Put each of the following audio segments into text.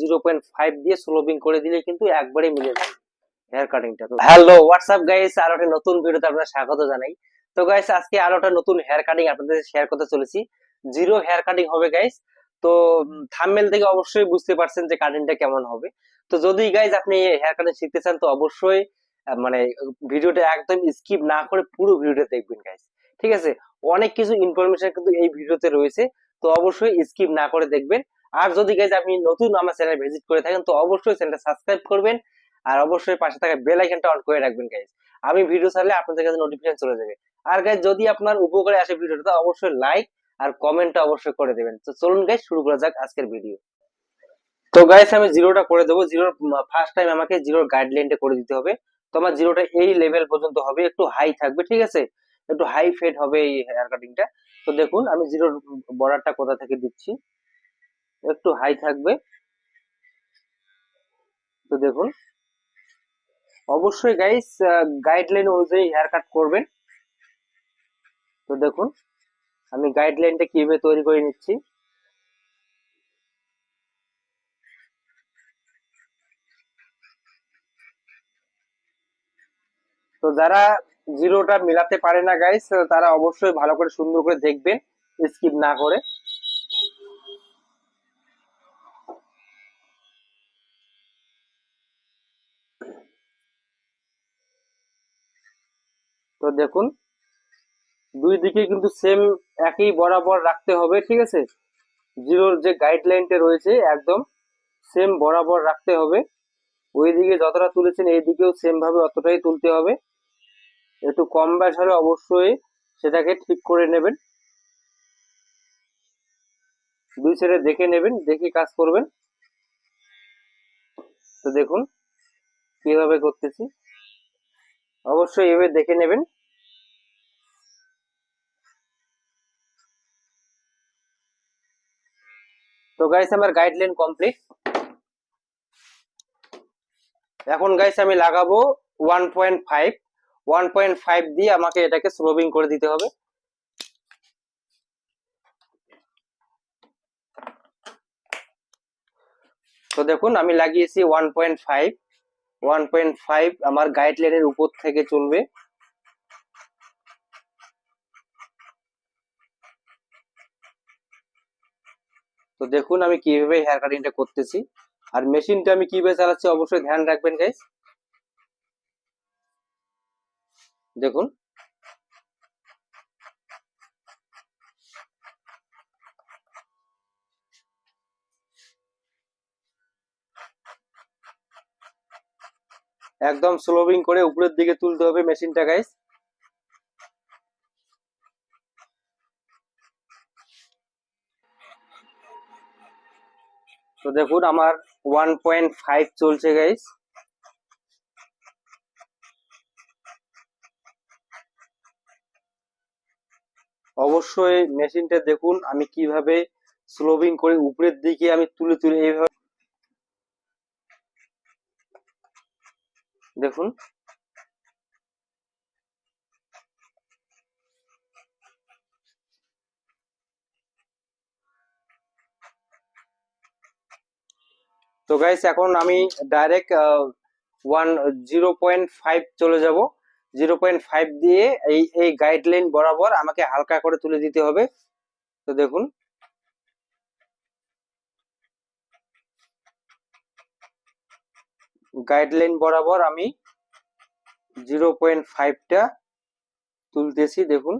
Zero point five দিয়ে স্লোবিং করে দিলে কিন্তু একবারে মিলে হেয়ার কাটিংটা হ্যালো হোয়াটসঅ্যাপ গাইস আর একটা নতুন ভিডিওতে আপনাদের স্বাগত জানাই। তো গাইস আজকে আরও একটা নতুন হেয়ার কাটিং আপনাদের শেয়ার করতে চলেছি। জিরো হেয়ার কাটিং হবে গাইস তো থাম্বনেল থেকে অবশ্যই বুঝতে পারছেন যে কাটিংটা কেমন হবে। তো যদি গাইজ আপনি হেয়ার কাটিং শিখতে চান তো অবশ্যই মানে ভিডিওটা একদম স্কিপ না করে পুরো ভিডিওটা দেখবেন গাইজ ঠিক আছে? অনেক কিছু ইনফরমেশন কিন্তু এই ভিডিওতে রয়েছে। তো অবশ্যই স্কিপ না করে দেখবেন। আর যদি গাইজ আপনি নতুন আমার চ্যানেল ভিজিট করে থাকেন, তো অবশ্যই চ্যানেলটা সাবস্ক্রাইব করবেন আর অবশ্যই পাশে থাকা বেল আইকনটা অন করে রাখবেন গাইজ আমি ভিডিও ছাড়লে আপনাদের কাছে নোটিফিকেশন চলে যাবে। আর গাইজ যদি আপনার উপকারে আসে ভিডিওটা অবশ্যই লাইক আর কমেন্টটা অবশ্যই করে দেবেন। তো চলুন গাইজ শুরু করা যাক আজকের ভিডিও তো গাইস আমি জিরোটা করে দেবো। জিরোর ফার্স্ট টাইম আমাকে জিরোর গাইডলাইনটা করে দিতে হবে। তো আমার জিরোটা এই লেভেল পর্যন্ত হবে। একটু হাই থাকবে, ঠিক আছে? একটু হাই ফেড হবে এই হেয়ার কাটিংটা তো দেখুন, আমি জিরোর বর্ডারটা কোথা থেকে দিচ্ছি? একটু হাই থাকবে। তো দেখুন। অবশ্যই গাইস গাইডলাইন অনুযায়ী হেয়ার কাট করবেন। তো দেখুন, আমি গাইডলাইনটা কীভাবে তৈরি করে নিচ্ছি। তো যারা জিরোটা মিলাতে পারে না গাইস তারা অবশ্যই ভালো করে সুন্দর করে দেখবেন স্কিপ না করে। তো দেখুন, দুই দিকে কিন্তু সেম একই বরাবর রাখতে হবে, ঠিক আছে? জিরোর যে গাইডলাইনটা রয়েছে, একদম সেম বরাবর রাখতে হবে। ওই দিকে যতটা তুলেছেন, এই দিকেও সেম ভাবে অতটাই তুলতে হবে। একটু কম ব্যাস হলে অবশ্যই সেটাকে ঠিক করে নেবেন। দুই সাইডে দেখে নেবেন, দেখে কাজ করবেন। তো দেখুন, কীভাবে করতেছি। অবশ্যই এভাবে দেখে নেবেন। তো গাইস আমার গাইডলাইন কমপ্লিট এখন গাইস আমি লাগাবো one point five one point five দিয়ে আমাকে এটাকে স্লোবিং করে দিতে হবে। তো দেখুন, আমি লাগিয়েছি one point five one point five আমার গাইডলাইনের উপর থেকে চলবে। তো দেখুন আমি কীভাবে হেয়ার কাটিংটা করতেছি। আর মেশিনটা আমি কীভাবে চালাচ্ছি অবশ্যই ধ্যান রাখবেন গাইজ দেখুন। একদম স্লোবিং করে উপরের দিকে তুলতে হবে মেশিনটা গাইস তো দেখুন, আমার ওয়ান পয়েন্ট ফাইভ চলছে গাইস অবশ্যই মেশিনটা দেখুন, আমি কীভাবে স্লোবিং করে উপরের দিকে আমি তুলে তুলে, এইভাবে দেখুন। তো গাইস এখন আমি direct one zero point five চলে যাব। জিরো পয়েন্ট ফাইভ দিয়ে এই এই গাইডলাইন বরাবর আমাকে হালকা করে তুলে দিতে হবে। তো দেখুন। গাইডলাইন বরাবর আমি জিরো পয়েন্ট ফাইভটা তুলতেছি, দেখুন।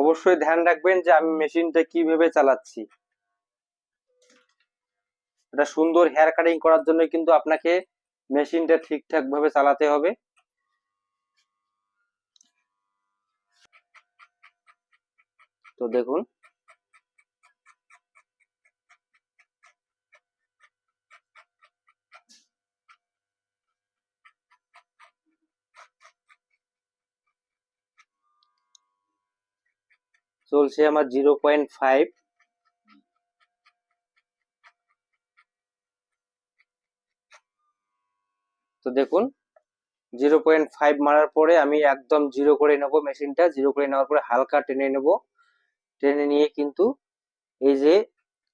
অবশ্যই ধ্যান রাখবেন যে আমি মেশিনটা কীভাবে চালাচ্ছি। এটা সুন্দর হেয়ার কাটিং করার জন্য কিন্তু আপনাকে মেশিনটা ঠিকঠাক ভাবে চালাতে হবে। তো দেখুন। চলছে আমার জিরো পয়েন্ট ফাইভ দেখুন জিরো পয়েন্ট ফাইভ মারার পরে আমি একদম জিরো করে নেব মেশিনটা। জিরো করে নেওয়ার পরে হালকা টেনে নেব। টেনে নিয়ে কিন্তু এই যে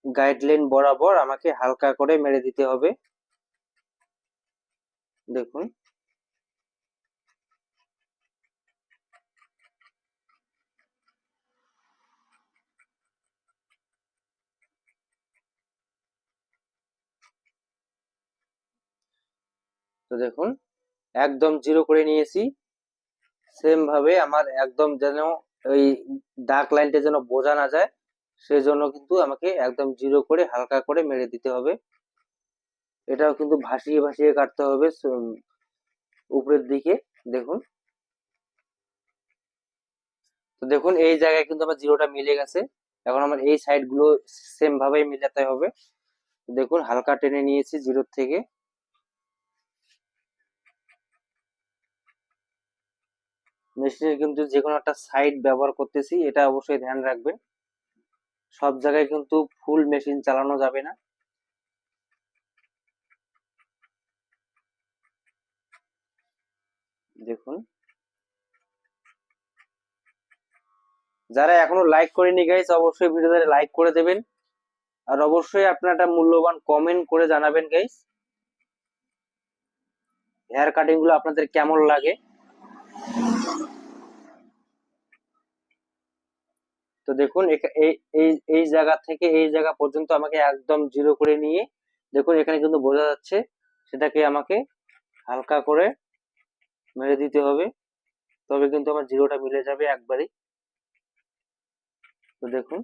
গাইডলাইন বরাবর আমাকে হালকা করে মেরে দিতে হবে। দেখুন। তো দেখুন, একদম জিরো করে নিয়েছি। সেম ভাবে আমার একদম যেন ওই ডার্ক লাইনটা যেন বোঝা না যায়, সেজন্য কিন্তু আমাকে একদম জিরো করে হালকা করে মেরে দিতে হবে। এটাও কিন্তু ভাসিয়ে ভাসিয়ে কাটতে হবে উপরের দিকে, দেখুন। তো দেখুন, এই জায়গায় কিন্তু আমার জিরোটা মিলে গেছে। এখন আমার এই সাইডগুলো সেম ভাবেই মিলাতে হবে। দেখুন, হালকা টেনে নিয়েছি জিরোর থেকে। মেশিনের কিন্তু যে কোনো একটা সাইড ব্যবহার করতেছি, এটা অবশ্যই ধ্যান রাখবেন সব জায়গায় কিন্তু ফুল মেশিন চালানো যাবে না। দেখুন। যারা এখনও লাইক করেনি গাইস অবশ্যই ভিডিওতে লাইক করে দেবেন। আর অবশ্যই আপনার একটা মূল্যবান কমেন্ট করে জানাবেন গাইস হেয়ার কাটিংগুলো আপনাদের কেমন লাগে? তো দেখুন এই এই জায়গা থেকে এই জায়গা পর্যন্ত আমাকে একদম জিরো করে নিয়ে, দেখুন এখানে কিন্তু বোঝা যাচ্ছে, সেটাকে আমাকে হালকা করে মেরে দিতে হবে। তবে কিন্তু আমার জিরোটা মিলে যাবে একবারই। তো দেখুন।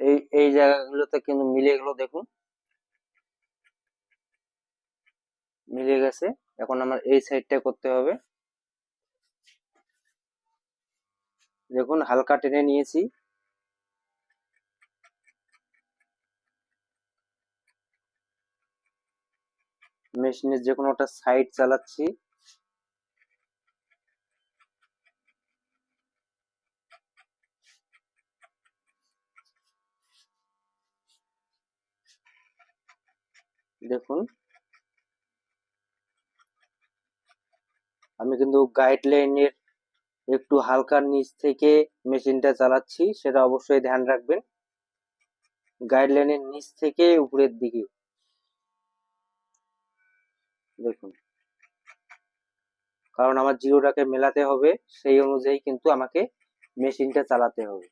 এই এই জায়গাগুলোতে কিন্তু মিলে গেলো, দেখুন। মিলে গেছে। এখন আমার এই সাইডটা করতে হবে। দেখুন হালকা টেনে নিয়েছি। মেশিনের যে কোনো একটা সাইড চালাচ্ছি। দেখুন। আমি কিন্তু গাইডলাইনের একটু হালকা নিচ থেকে মেশিনটা চালাচ্ছি, সেটা অবশ্যই ধ্যান রাখবেন। গাইডলাইনের নিচ থেকে উপরের দিকে। দেখুন। কারণ আমার জিরোটাকে মেলাতে হবে, সেই অনুযায়ী কিন্তু আমাকে মেশিনটা চালাতে হবে।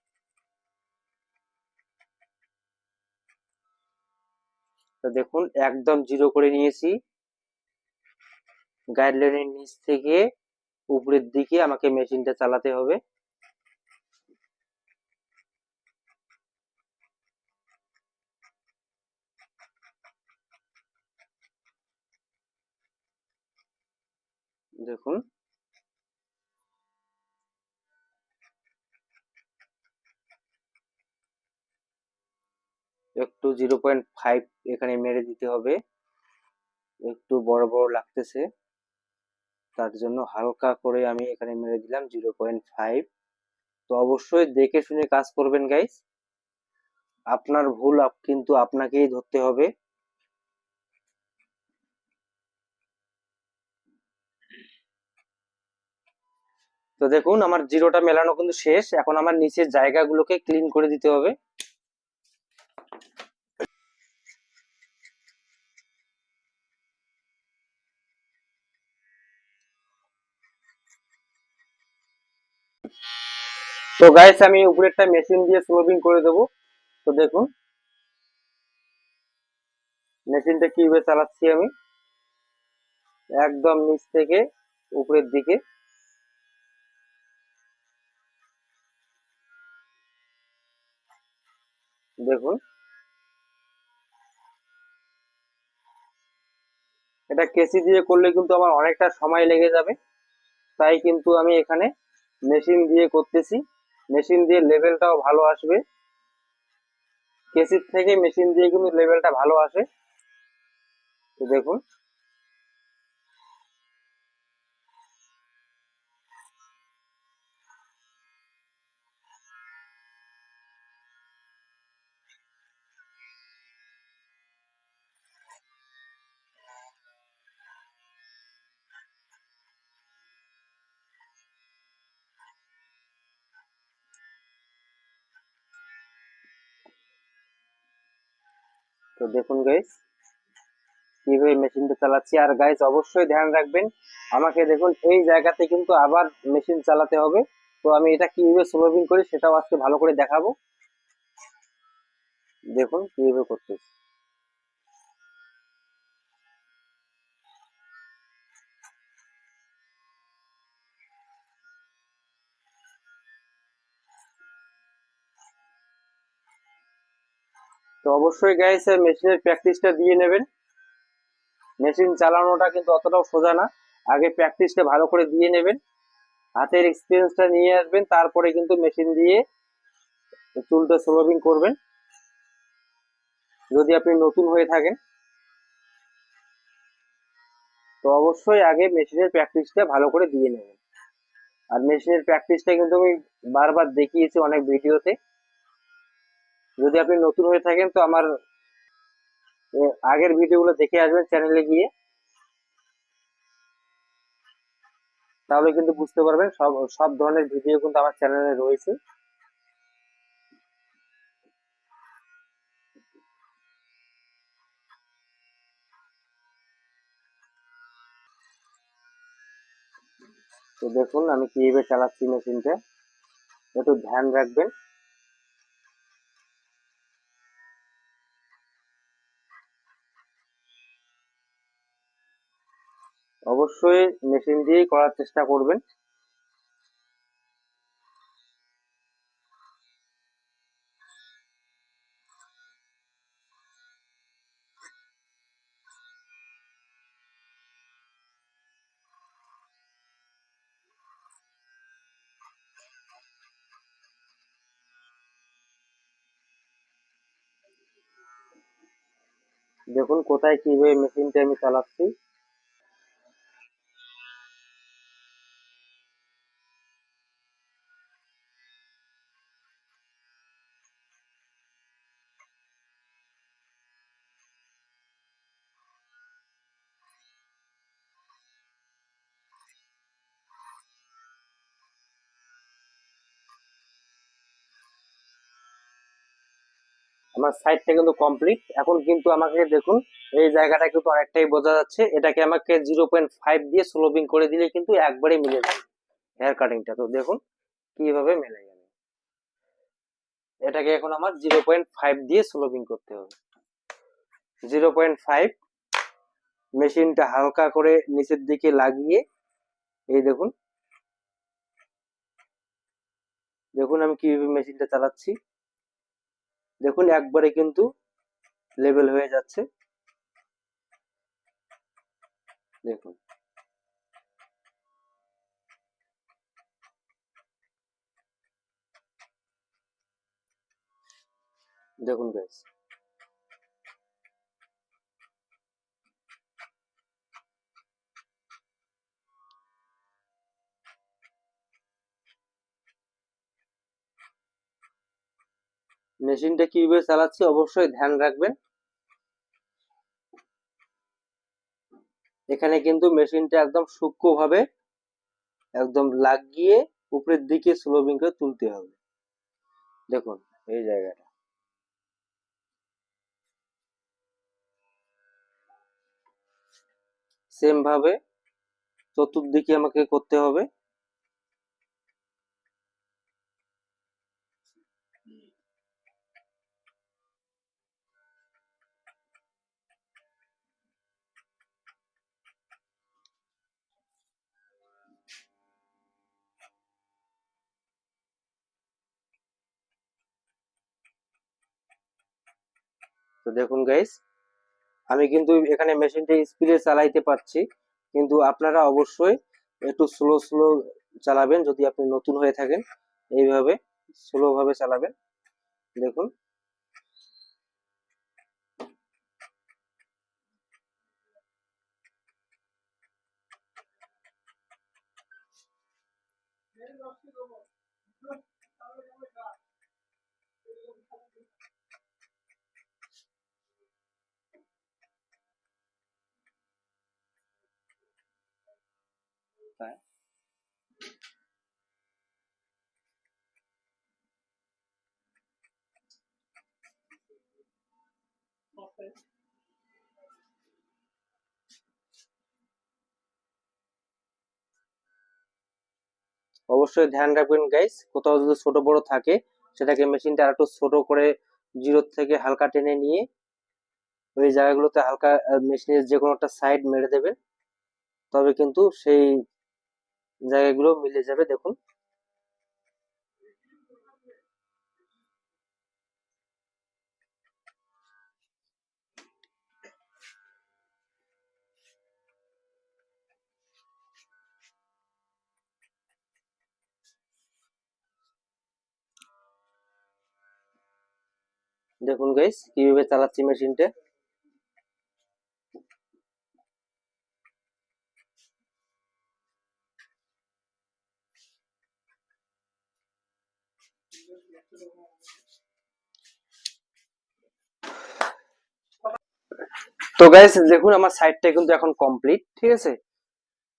তো দেখুন, একদম জিরো করে নিয়েছি। গাইডলাইনের নিচ থেকে উপরের দিকে আমাকে মেশিনটা চালাতে হবে। দেখুন। একটু জিরো পয়েন্ট ফাইভ এখানে মেরে দিতে হবে। একটু বড় বড় লাগতেছে। তার জন্য হালকা করে আমি এখানে মেরে দিলাম জিরো পয়েন্ট ফাইভ তো অবশ্যই দেখে শুনে কাজ করবেন গাইস আপনার ভুল কিন্তু আপনাকেই ধরতে হবে। তো দেখুন, আমার জিরোটা মেলানো কিন্তু শেষ। এখন আমার নিচের জায়গাগুলোকে ক্লিন করে দিতে হবে। তো গাইস আমি উপরেরটা মেশিন দিয়ে স্লোবিং করে দেবো। তো দেখুন মেশিনটা কীভাবে চালাচ্ছি আমি? একদম নিচ থেকে উপরের দিকে। দেখুন, এটা কেসি দিয়ে করলে কিন্তু আমার অনেকটা সময় লেগে যাবে। তাই কিন্তু আমি এখানে মেশিন দিয়ে করতেছি। মেশিন দিয়ে লেভেলটাও ভালো আসবে। কেসির থেকে মেশিন দিয়ে কিন্তু লেভেলটা ভালো আসে। তো দেখুন। তো দেখুন গাইস কীভাবে মেশিনটা চালাচ্ছি। আর গাইস অবশ্যই ধ্যান রাখবেন, আমাকে দেখুন, এই জায়গাতে কিন্তু আবার মেশিন চালাতে হবে। তো আমি এটা কীভাবে সলভিং করি, সেটাও আজকে ভালো করে দেখাবো। দেখুন কীভাবে করতেছি। তো অবশ্যই গাইস মেশিনের প্র্যাকটিসটা দিয়ে নেবেন। মেশিন চালানোটা কিন্তু অতটাও সোজা না। আগে প্র্যাকটিসটা ভালো করে দিয়ে নেবেন। হাতের এক্সপিরিয়েন্সটা নিয়ে আসবেন, তারপরে কিন্তু মেশিন দিয়ে চুলটা স্লোবিং করবেন। যদি আপনি নতুন হয়ে থাকেন। তো অবশ্যই আগে মেশিনের প্র্যাকটিসটা ভালো করে দিয়ে নেবেন। আর মেশিনের প্র্যাকটিসটা কিন্তু আমি বারবার দেখিয়েছি অনেক ভিডিওতে যদি আপনি নতুন হয়ে থাকেন, তো আমার আগের ভিডিওগুলো দেখে আসবেন চ্যানেলে গিয়ে। তাহলে কিন্তু বুঝতে পারবেন, সব সব ধরনের ভিডিও কিন্তু আমার চ্যানেলে রয়েছে। তো দেখুন, আমি কীভাবে চালাচ্ছি মেশিনটা একটু ধ্যান রাখবেন। অবশ্যই মেশিন দিয়েই করার চেষ্টা করবেন। দেখুন কোথায় কীভাবে মেশিনটা আমি চালাচ্ছি। আমার সাইডটা কিন্তু কমপ্লিট এখন কিন্তু আমাকে দেখুন, এই জায়গাটা কিন্তু অনেকটাই বোঝা যাচ্ছে। এটাকে আমাকে জিরো পয়েন্ট ফাইভ দিয়ে স্লোবিং করে দিলে কিন্তু একবারে মিলে যাবে হেয়ার কাটিংটা তো দেখুন, কীভাবে মেলে যাবে এটাকে এখন আমার জিরো পয়েন্ট ফাইভ দিয়ে স্লোবিং করতে হবে। জিরো পয়েন্ট ফাইভ মেশিনটা হালকা করে নিচের দিকে লাগিয়ে, এই দেখুন। দেখুন আমি কীভাবে মেশিনটা চালাচ্ছি। দেখুন একবারে কিন্তু লেভেল হয়ে যাচ্ছে। দেখুন। দেখুন গাইস মেশিনটা কীভাবে চালাচ্ছি অবশ্যই ধ্যান রাখবেন। এখানে কিন্তু মেশিনটা একদম সূক্ষ্মভাবে একদম লাগিয়ে উপরের দিকে স্লোবিং করে তুলতে হবে। দেখুন, এই জায়গাটা। সেম ভাবে চতুর্দিকে আমাকে করতে হবে। দেখুন গাইস আমি কিন্তু এখানে মেশিনটা স্পিডে চালাইতে পারছি, কিন্তু আপনারা অবশ্যই একটু স্লো স্লো চালাবেন যদি আপনি নতুন হয়ে থাকেন। এইভাবে স্লোভাবে চালাবেন। দেখুন। অবশ্যই ধ্যান রাখবেন গাইস কোথাও যদি ছোট বড় থাকে, সেটাকে মেশিনটা আরেকটু ছোট করে জিরো থেকে হালকা টেনে নিয়ে ওই জায়গাগুলোতে হালকা মেশিনের যে কোনো একটা সাইড মেরে দেবেন। তবে কিন্তু সেই জায়গাগুলো মিলে যাবে, দেখুন। দেখুন গাইস কীভাবে চালাচ্ছি মেশিনটা তো গাইস দেখুন আমার সাইডটা কিন্তু এখন কমপ্লিট ঠিক আছে?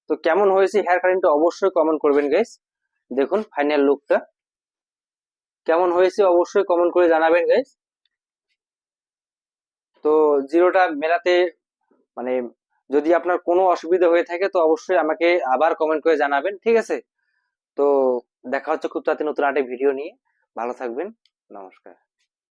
তো কেমন হয়েছে হেয়ার কাটিংটা অবশ্যই কমেন্ট করবেন গাইস দেখুন ফাইনাল লুকটা কেমন হয়েছে অবশ্যই কমেন্ট করে জানাবেন গাইস তো জিরোটা মেলাতে মানে যদি আপনার কোনো অসুবিধা হয়ে থাকে, তো অবশ্যই আমাকে আবার কমেন্ট করে জানাবেন, ঠিক আছে? তো দেখা হচ্ছে খুব তাড়াতাড়ি নতুন আটে ভিডিও নিয়ে। ভালো থাকবেন। নমস্কার।